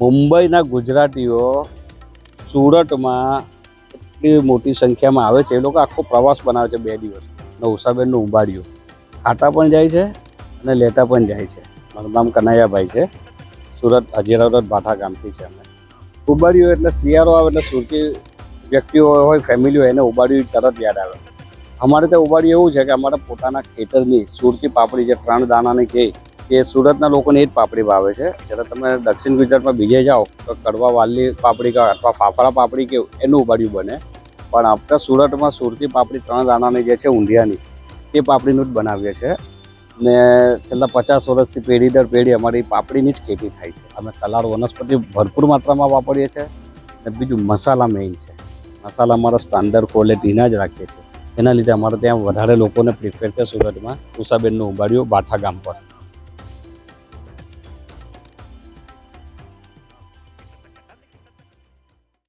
મુંબઈના ગુજરાતીઓ સુરતમાં એટલી મોટી સંખ્યામાં આવે છે. એ લોકો આખો પ્રવાસ બનાવે છે બે દિવસ. નવસાબેનનું ઉંબાડિયું. ખાટા પણ જાય છે અને લેટા પણ જાય છે. મારું નામ કનૈયાભાઈ છે. સુરત હજીરા રોડ ભાઠા ગામથી છે અમે. ઉંબાડિયું એટલે શિયાળો આવે એટલે સુરતી વ્યક્તિઓ હોય, ફેમિલી હોય એને ઉંબાડિયું તરત યાદ આવે. અમારે ત્યાં ઉંબાડિયું એવું છે કે અમારા પોતાના ખેતરની સુરતી પાપડી જે ત્રણ દાણાની કહે એ સુરતના લોકોને એ જ પાપડી ભાવે છે. જ્યારે તમે દક્ષિણ ગુજરાતમાં બીજે જાઓ, તો કડવા વાલની પાપડી કે અથવા ફાફડા પાપડી કે એનું ઉબાડિયું બને. પણ આપણે સુરતમાં સુરતી પાપડી ત્રણ દાણાની જે છે ઊંધિયાની, એ પાપડીનું જ બનાવીએ છીએ. ને છેલ્લા પચાસ વર્ષથી પેઢી દર પેઢી અમારી પાપડીની જ ખેતી થાય છે. અમે કલાર વનસ્પતિ ભરપૂર માત્રામાં વાપરીએ છીએ. અને બીજું મસાલા મેઇન છે. મસાલા અમારા સ્ટાન્ડર્ડ ક્વોલિટીના જ રાખીએ છીએ. એના લીધે અમારે ત્યાં વધારે લોકોને પ્રિફેર છે સુરતમાં ઉષાબેનનું ઉંબાડિયું બાઠા ગામ પર.